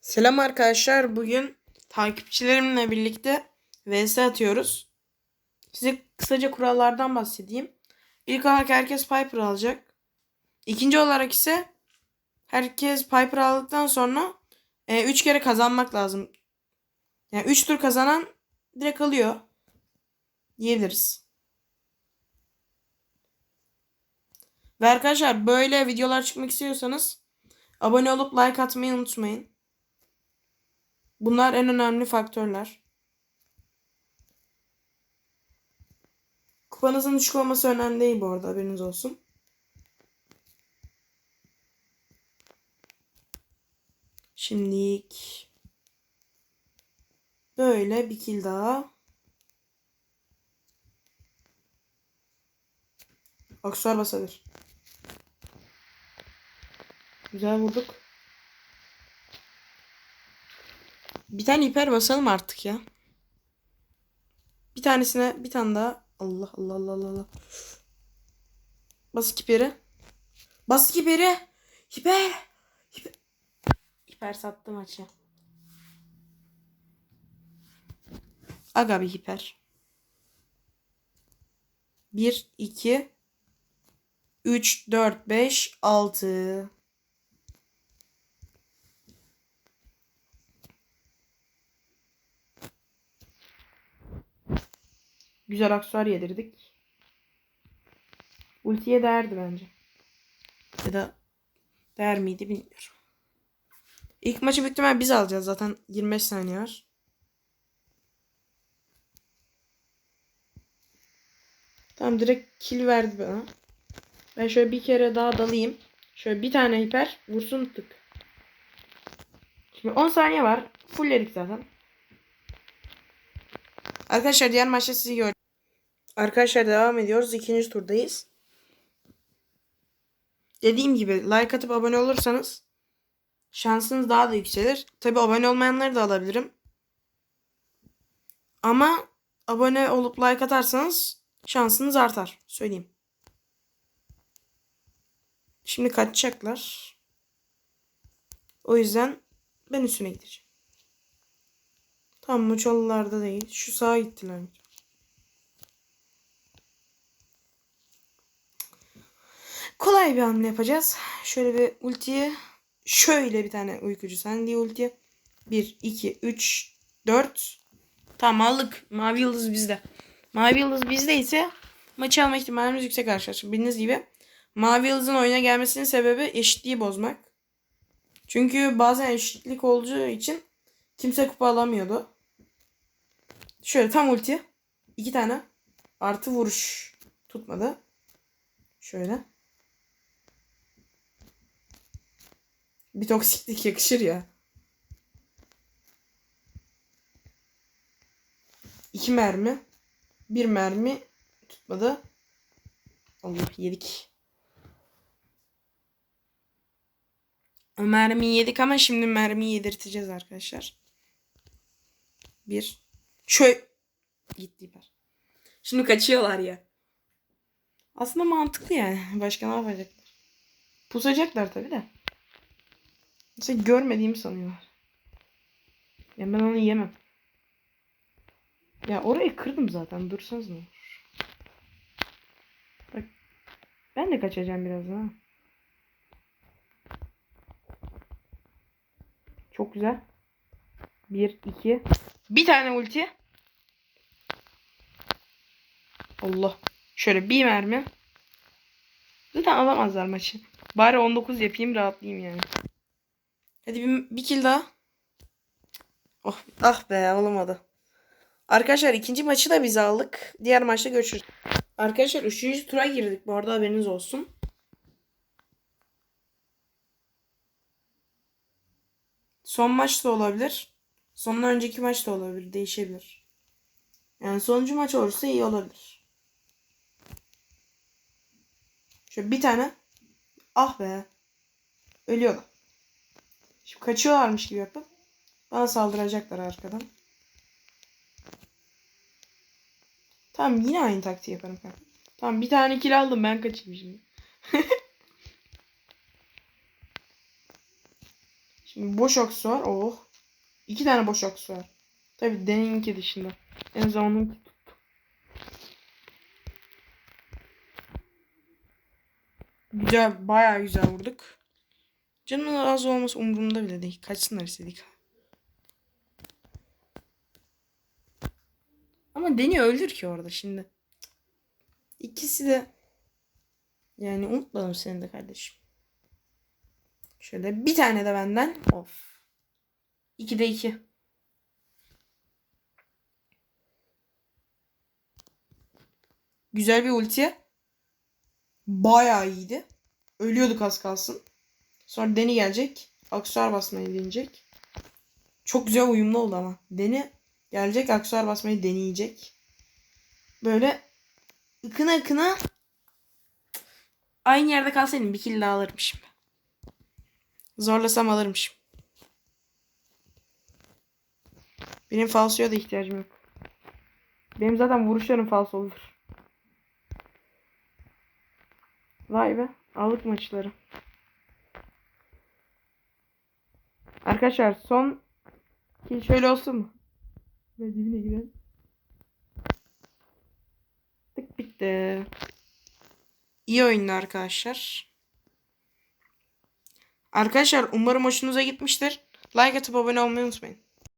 Selam arkadaşlar. Bugün takipçilerimle birlikte vs atıyoruz. Size kısaca kurallardan bahsedeyim. İlk olarak herkes Piper alacak. İkinci olarak ise herkes Piper aldıktan sonra 3 kere kazanmak lazım. Yani 3 tur kazanan direkt alıyor. Diyebiliriz. Ve arkadaşlar böyle videolar çıkmak istiyorsanız abone olup like atmayı unutmayın. Bunlar en önemli faktörler. Kupanızın düşük olması önemli değil bu arada haberiniz olsun. Şimdilik böyle bir kill daha. Aksuar basabilir. Güzel vurduk. Bir tane hiper basalım artık ya. Bir tanesine bir tane daha. Allah Allah Allah Allah. Allah. Bas hiperi. Bas hiperi. Hiper. Hiper. Hiper sattı. Aga bir hiper. 1, 2, 3, 4, 5, 6. Güzel aksesuar yedirdik. Ultiye değerdi bence. Ya da değer miydi bilmiyorum. İlk maçı büyük ihtimal biz alacağız zaten 25 saniye var. Tamam direkt kill verdi bana. Ben şöyle bir kere daha dalayım. Şöyle bir tane hiper vursun tık. Şimdi 10 saniye var. Fullledik zaten. Arkadaşlar diğer maçta sizi gördüm. Arkadaşlar devam ediyoruz. İkinci turdayız. Dediğim gibi like atıp abone olursanız şansınız daha da yükselir. Tabi abone olmayanları da alabilirim. Ama abone olup like atarsanız şansınız artar. Söyleyeyim. Şimdi kaçacaklar. O yüzden ben üstüne gideceğim. Tam Muçalılarda değil. Şu sağa gittiler. Kolay bir hamle yapacağız. Şöyle bir ultiye şöyle bir tane uykucu sen diye ultiye. 1, 2, 3, 4. Tamam aldık. Mavi yıldız bizde. Mavi yıldız bizde ise maçı alma ihtimalimiz yüksek arkadaşlar. Bildiğiniz gibi mavi yıldızın oyuna gelmesinin sebebi eşitliği bozmak. Çünkü bazen eşitlik olacağı için kimse kupa alamıyordu. Şöyle tam ulti. iki tane. Artı vuruş. Tutmadı. Şöyle. Bir toksiklik yakışır ya. İki mermi. Bir mermi tutmadı. Allah yedik. O mermiyi yedik ama şimdi mermiyi yedirteceğiz arkadaşlar. Bir. Şöyle. Gitti hiper. Şimdi kaçıyorlar ya. Aslında mantıklı yani. Başka ne yapacaklar? Pusacaklar tabi de. Mesela görmediğimi sanıyorlar. Ya ben onu yemem. Ya orayı kırdım zaten. Dursanız ne olur. Bak. Ben de kaçacağım birazdan ha. Çok güzel. Bir, iki. Bir tane ulti. Allah. Şöyle bir mermi. Zaten alamazlar maçı. Bari 19 yapayım rahatlayayım yani. Hadi bir, bir kill daha. Oh, ah be olamadı. Arkadaşlar ikinci maçı da biz aldık. Diğer maçta görüşürüz. Arkadaşlar üçüncü tura girdik. Bu arada haberiniz olsun. Son maç da olabilir. Sondan önceki maç da olabilir. Değişebilir. Yani sonuncu maç olursa iyi olabilir. Şöyle bir tane. Ah be. Ölüyorlar. Şimdi kaçıyorlarmış gibi yapıp bana saldıracaklar arkadan. Tamam yine aynı taktiği yaparım kanka. Tamam bir tane kill aldım ben kaçayım şimdi. Şimdi boş aksesuar. Oh. İki tane boş aksesuar. Tabi Deni'ninki dışında. En azından tuttu. Güzel. Bayağı güzel vurduk. Canımın az olması umurumda bile değil. Kaçsınlar istedik. Ama Deni öldür ki orada şimdi. İkisi de yani unutmadım seni de kardeşim. Şöyle bir tane de benden. Of. İki de iki. Güzel bir ulti. Bayağı iyiydi. Ölüyorduk az kalsın. Sonra Deni gelecek. Aksuar basmayı deneyecek. Çok güzel uyumlu oldu ama. Deni gelecek aksuar basmayı deneyecek. Böyle ıkına ıkına aynı yerde kalsaydım bir kill daha alırmışım. Zorlasam alırmışım. Benim falsoya da ihtiyacım yok. Benim zaten vuruşlarım falso olur. Vay be. Aldık maçları. Arkadaşlar son kill şöyle olsun mu? Ve dibine gidelim. Tık bitti. İyi oyundu arkadaşlar. Arkadaşlar umarım hoşunuza gitmiştir. Like atıp abone olmayı unutmayın.